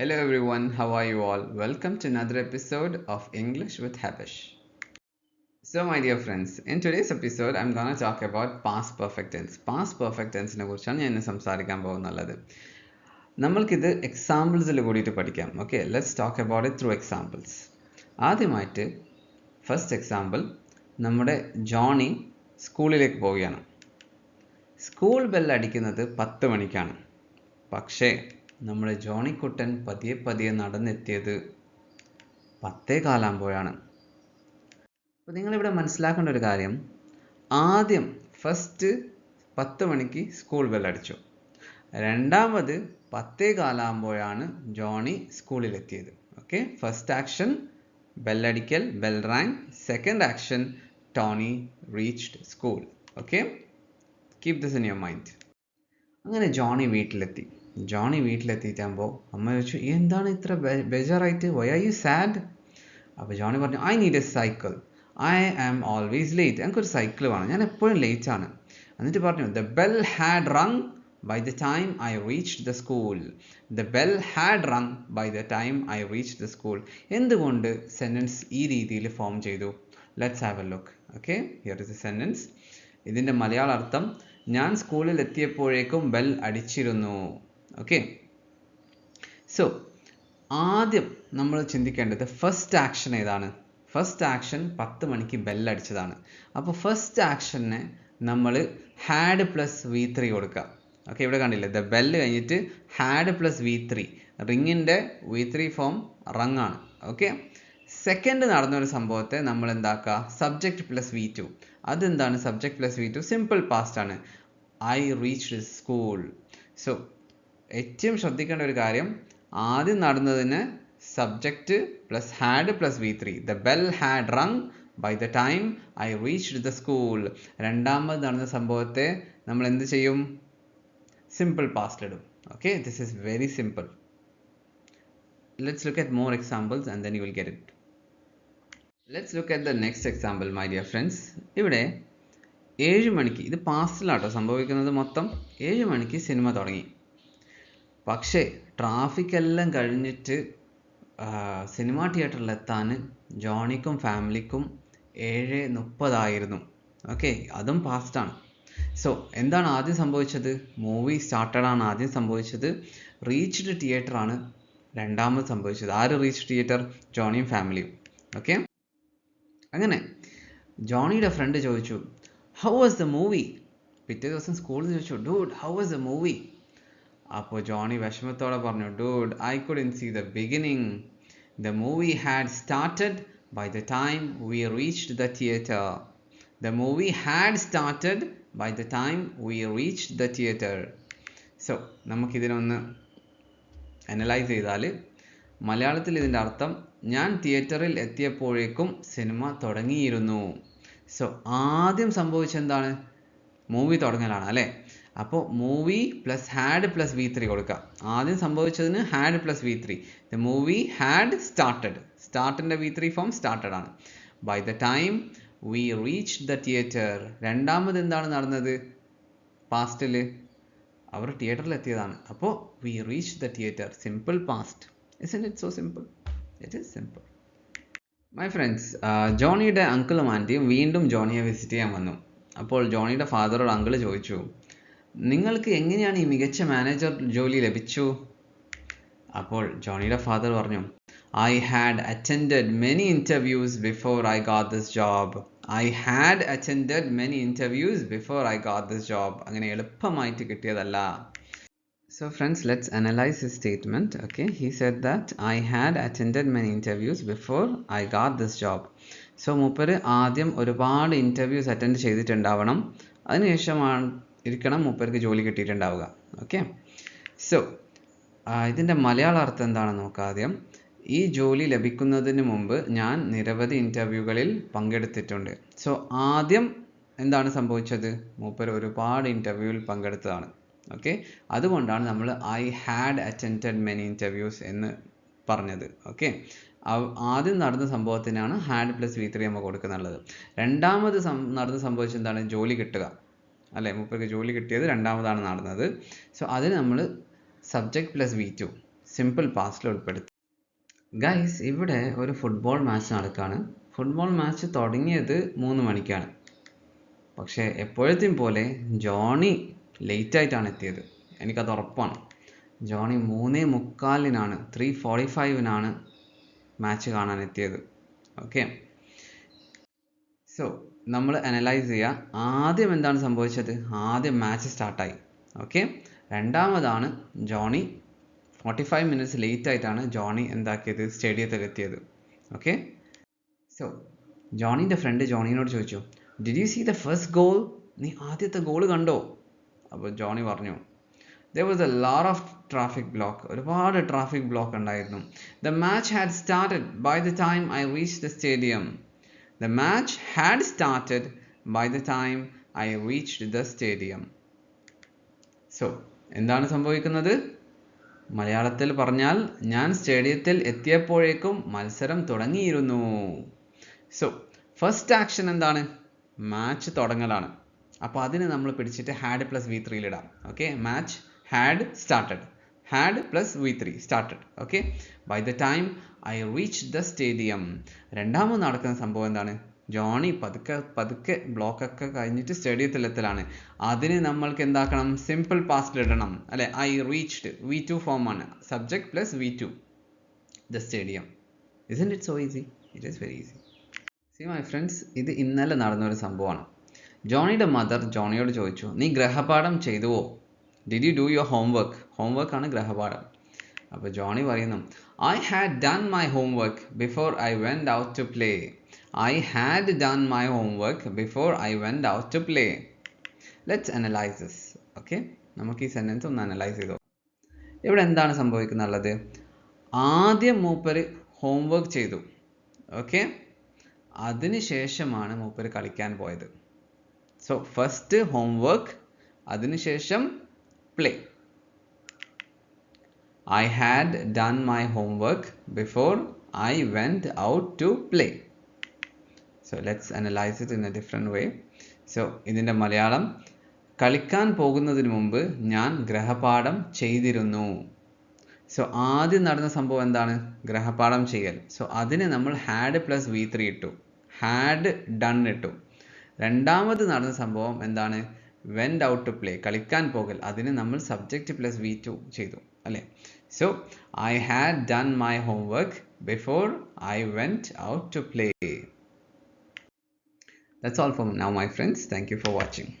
Hello everyone, how are you all? Welcome to another episode of English with Habish. So my dear friends, in today's episode I'm gonna talk about past perfect tense. Past perfect tense നെ കുറിച്ചാണ് ഞാൻ സംസാരിക്കാൻ പോകുന്നുള്ളത് നമ്മൾക്കിത് എക്സാമ്പിൾസിൽ കൂടിയിട്ട് പഠിക്കാം okay let's talk about it through examples ആദ്യമായിട്ട് first example നമ്മുടെ Johnny സ്കൂളിലേക്ക് പോവുകയാണ് സ്കൂൾ ബെല്ല് അടിക്കുന്നത് പത്ത് മണിക്കാണ് പക്ഷേ നമ്മുടെ ജോണിക്കുട്ടൻ പതിയെ പതിയെ നടന്നെത്തിയത് പത്തേ കാലാകുമ്പോഴാണ്. അപ്പോൾ നിങ്ങളിവിടെ മനസ്സിലാക്കേണ്ട ഒരു കാര്യം ആദ്യം ഫസ്റ്റ് പത്ത് മണിക്ക് സ്കൂൾ ബെല്ലടിച്ചു രണ്ടാമത് പത്തേ കാലാകുമ്പോഴാണ് ജോണി സ്കൂളിലെത്തിയത്. Okay first action ബെല്ലടിക്കൽ bell rang second action Tony reached school okay keep this in your mind അങ്ങനെ ജോണി വീട്ടിലെത്തി. ജോണി വീട്ടിലെത്തിയിട്ടാകുമ്പോൾ അമ്മ ചോദിച്ചു എന്താണ് ഇത്ര ബെജറായിട്ട്? വൈ ആർ യു സാഡ് അപ്പോൾ ജോണി പറഞ്ഞു I need a cycle I am always late എനിക്കൊരു സൈക്കിൾ വേണം. ഞാൻ എപ്പോഴും ലേറ്റ് ആണ്. എന്നിട്ട് പറഞ്ഞു the bell had rung by the time I reach the school the bell had rung by the time I reach the school എന്തുകൊണ്ട് sentence ഈ രീതിയിൽ ഫോം ചെയ്തു? Let's have a look okay here is a sentence ഇതിന്റെ മലയാള അർത്ഥം ഞാൻ സ്കൂളിൽ എത്തിയപ്പോഴേക്കും bell അടിച്ചിരുന്നു. Okay so ആദ്യം നമ്മൾ ചിന്തിക്കേണ്ടത് ഫസ്റ്റ് ആക്ഷൻ ഏതാണ്? ഫസ്റ്റ് ആക്ഷൻ പത്ത് മണിക്ക് ബെല്ലടിച്ചതാണ് അപ്പോൾ ഫസ്റ്റ് ആക്ഷനെ നമ്മൾ ഹാഡ് പ്ലസ് വി ത്രീ കൊടുക്കുക ഓക്കെ ഇവിടെ കണ്ടില്ലേ? ദ ബെല്ല് കഴിഞ്ഞിട്ട് ഹാഡ് പ്ലസ് വി ത്രീ റിങ്ങിന്റെ വി ത്രീ ഫോം റങ് ആണ്. ഓക്കെ സെക്കൻഡ് നടന്നൊരു സംഭവത്തെ നമ്മൾ എന്താക്കുക സബ്ജക്റ്റ് പ്ലസ് വി ടു അതെന്താണ്? Subject plus V two simple past ആണ്. ഐ റീച്ച് സ്കൂൾ സോ ഏറ്റവും ശ്രദ്ധിക്കേണ്ട ഒരു കാര്യം ആദ്യം നടന്നതിന് subject plus had plus V three the bell had rung by the time I reached the school രണ്ടാമത് നടന്ന സംഭവത്തെ നമ്മൾ എന്ത് ചെയ്യും? സിമ്പിൾ പാസ്റ്റ് ഇടും. Okay this is very simple let's look at more examples and then you will get it let's look at the next example my dear friends ഇവിടെ ഏഴ് മണിക്ക് ഇത് പാസ്റ്റിലാട്ടോ സംഭവിക്കുന്നത് മൊത്തം. ഏഴ് മണിക്ക് സിനിമ തുടങ്ങി. പക്ഷേ ട്രാഫിക് എല്ലാം കഴിഞ്ഞിട്ട് സിനിമ തിയേറ്ററിൽ എത്താൻ ജോണിക്കും ഫാമിലിക്കും ഏഴ് മുപ്പതായിരുന്നു. ഓക്കെ അതും പാസ്റ്റാണ് സോ എന്താണ് ആദ്യം സംഭവിച്ചത്? മൂവി സ്റ്റാർട്ടഡാണ് ആദ്യം സംഭവിച്ചത്. റീച്ച്ഡ് തിയേറ്റർ ആണ് രണ്ടാമത് സംഭവിച്ചത്. ആര് റീച്ച് തിയേറ്റർ? ജോണിയും ഫാമിലിയും. ഓക്കെ? അങ്ങനെ ജോണിയുടെ ഫ്രണ്ട് ചോദിച്ചു ഹൗ വാസ് ദ മൂവി പിറ്റേ ദിവസം സ്കൂളിൽ ചോദിച്ചു dude how was the movie അപ്പോൾ ജോണി വിഷമത്തോടെ പറഞ്ഞു dude I couldn't see the beginning the movie had started by the time we reached the theatre the movie had started by the time we reached the theatre so നമുക്കിതിനൊന്ന് analyse ചെയ്താൽ മലയാളത്തിൽ ഇതിന്റെ അർത്ഥം ഞാൻ തിയേറ്ററിൽ എത്തിയപ്പോഴേക്കും cinema തുടങ്ങിയിരുന്നു. So ആദ്യം സംഭവിച്ചെന്താണ്? Movie തുടങ്ങലാണ് അല്ലേ? അപ്പോൾ movie plus had plus V three കൊടുക്കുക ആദ്യം സംഭവിച്ചതിന് had plus V three the movie had started സ്റ്റാർട്ടിന്റെ V three form started ആണ്. By the time we reach the theatre രണ്ടാമത് എന്താണ് നടന്നത്? പാസ്റ്റിൽ അവർ തിയേറ്ററിൽ എത്തിയതാണ്. അപ്പോൾ we reach the theatre simple past is it so simple it is simple my friends ജോണിയുടെ അങ്കിളും ആന്റിയും വീണ്ടും ജോണിയെ വിസിറ്റ് ചെയ്യാൻ വന്നു. അപ്പോൾ ജോണിയുടെ ഫാദറോട് അങ്കിൾ ചോദിച്ചു നിങ്ങൾക്ക് എങ്ങനെയാണ് ഈ മികച്ച മാനേജർ ജോലി ലഭിച്ചു? അപ്പോൾ ജോണിയുടെ ഫാദർ പറഞ്ഞു I had attended many interviews before I got this job I had attended many interviews before I got this job അങ്ങനെ എളുപ്പമായിട്ട് കിട്ടിയതല്ല. So friends, let's analyze his statement. Okay, he said that I had attended many interviews before I got this job. So മൂപ്പര് ആദ്യം ഒരുപാട് interviews attend ചെയ്തിട്ടുണ്ടാവണം. അതിനുശേഷമാണ് ഇരിക്കണം. മൂപ്പർക്ക് ജോലി കിട്ടിയിട്ടുണ്ടാവുക. ഓക്കെ സോ ഇതിന്റെ മലയാള അർത്ഥം എന്താണെന്ന് നോക്കാം ആദ്യം. ഈ ജോലി ലഭിക്കുന്നതിന് മുമ്പ് ഞാൻ നിരവധി ഇന്റർവ്യൂകളിൽ പങ്കെടുത്തിട്ടുണ്ട്. സോ ആദ്യം എന്താണ് സംഭവിച്ചത്? മൂപ്പർ ഒരുപാട് ഇന്റർവ്യൂവിൽ പങ്കെടുത്തതാണ്. ഓക്കെ അതുകൊണ്ടാണ് നമ്മൾ I had attend many interviews എന്ന് പറഞ്ഞത്. ഓക്കെ ആദ്യം നടന്ന സംഭവത്തിനാണ് ഹാഡ് പ്ലസ് വി ത്രീ നമ്മൾ കൊടുക്കുന്നുള്ളത് രണ്ടാമത് നടന്ന സംഭവിച്ചെന്താണ് ജോലി കിട്ടുക. അല്ലേ? മൂപ്പർക്ക് ജോലി കിട്ടിയത് രണ്ടാമതാണ് നടന്നത്. സോ അതിന് നമ്മൾ subject plus V two simple പാസ്റ്റിൽ ഉൾപ്പെടുത്തി. ഗൈസ് ഇവിടെ ഒരു ഫുട്ബോൾ മാച്ച് നടക്കുകയാണ് ഫുട്ബോൾ മാച്ച് തുടങ്ങിയത് മൂന്ന് മണിക്കാണ്. പക്ഷേ എപ്പോഴത്തെയും പോലെ ജോണി ലേറ്റ് ആയിട്ടാണ് എത്തിയത്. എനിക്കത് ഉറപ്പാണ്. ജോണി മൂന്നേ മുക്കാലിനാണ് ത്രീ ഫോർട്ടി ഫൈവിനാണ് മാച്ച് കാണാൻ എത്തിയത്. ഓക്കെ സോ നമ്മൾ അനലൈസ് ചെയ്യുക ആദ്യം എന്താണ് സംഭവിച്ചത്? ആദ്യം മാച്ച് സ്റ്റാർട്ടായി okay രണ്ടാമതാണ് Johnny forty five minutes late ആയിട്ടാണ് ജോണി എന്താക്കിയത്? സ്റ്റേഡിയത്തിൽ എത്തിയത് ഓക്കെ സോ ജോണിന്റെ ഫ്രണ്ട് ജോണിനോട് ചോദിച്ചു did you see the first goal നീ ആദ്യത്തെ ഗോൾ കണ്ടോ? അപ്പോൾ ജോണി പറഞ്ഞു there was a lot of traffic block ഒരുപാട് ട്രാഫിക് ബ്ലോക്ക് ഉണ്ടായിരുന്നു. The match had started by the time I reach the stadium the match had started by the time I reached the stadium. So, എന്താണ് സംഭവിക്കുന്നത്? മലയാളത്തിൽ പറഞ്ഞാൽ ഞാൻ സ്റ്റേഡിയത്തിൽ എത്തിയപ്പോഴേക്കും മത്സരം തുടങ്ങിയിരുന്നു. സോ ഫസ്റ്റ് ആക്ഷൻ എന്താണ്? മാച്ച് തുടങ്ങലാണ്. അപ്പോൾ അതിന് നമ്മൾ പിടിച്ചിട്ട് had plus V ത്രീയിലിടാം okay match had started had plus V three started okay by the time I reach the stadium രണ്ടാമത് നടക്കുന്ന സംഭവം എന്താണ്? ജോണി പതുക്കെ പതുക്കെ ബ്ലോക്കൊക്കെ കഴിഞ്ഞിട്ട് സ്റ്റേഡിയത്തിൽ സ്റ്റേഡിയത്തിലെത്തലാണ്. അതിന് നമ്മൾക്ക് എന്താക്കണം? സിമ്പിൾ പാസ്റ്റ് ഇടണം. അല്ലെ? I reached V two form ആണ് subject plus V two the stadium isn't it so easy it is very easy see my friends ഇത് ഇന്നലെ നടന്ന ഒരു സംഭവമാണ്. ജോണിയുടെ മദർ ജോണിയോട് ചോദിച്ചു നീ ഗ്രഹപാഠം ചെയ്തുവോ? Did you do your homework ഹോംവർക്കാണ് ഗ്രഹപാഠം. അപ്പോൾ ജോണി പറയുന്നു I had done my homework before I went out to play I had done my homework before I went out to play let's analyse this okay നമുക്ക് ഈ sentence ഒന്ന് analyse ചെയ്തോ. ഇവിടെ എന്താണ് സംഭവിക്കുന്നുള്ളത്? ആദ്യം മൂപ്പര് ഹോംവർക്ക് ചെയ്തു ഓക്കെ അതിനുശേഷമാണ് മൂപ്പര് കളിക്കാൻ പോയത്. സോ ഫസ്റ്റ് ഹോംവർക്ക് അതിനുശേഷം play I had done my homework before I went out to play so let's analyse it in a different way so ഇതിന്റെ മലയാളം കളിക്കാൻ പോകുന്നതിന് മുമ്പ് ഞാൻ ഗ്രഹപാഠം ചെയ്തിരുന്നു. സോ ആദ്യം നടന്ന സംഭവം എന്താണ്? ഗ്രഹപാഠം ചെയ്യൽ. സോ അതിന് നമ്മൾ ഹാഡ് പ്ലസ് വി ത്രീ ഇട്ടു. ഹാഡ് ഡൺ ഇട്ടു. രണ്ടാമത് നടന്ന സംഭവം എന്താണ്? വെന്റ് ഔട്ട് ടു പ്ലേ കളിക്കാൻ പോകൽ അതിന് നമ്മൾ സബ്ജക്റ്റ് പ്ലസ് വി ടു ചെയ്തു അല്ലേ so I had done my homework before I went out to play That's all from now, my friends. Thank you for watching.